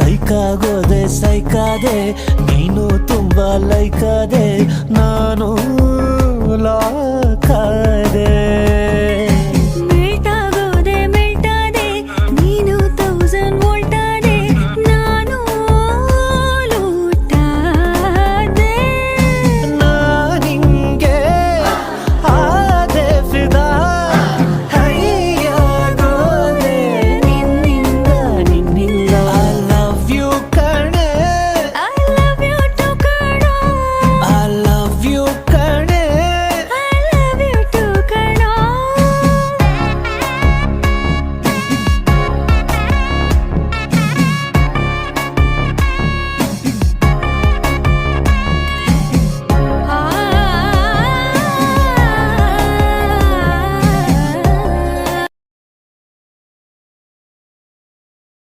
ಸೈಕಾಗೋದೆ ಸೈಕಾದೆ ನೀನು ತುಂಬ ಲೈಕಾದೆ ನಾನು ಲಾಕಾದೆ है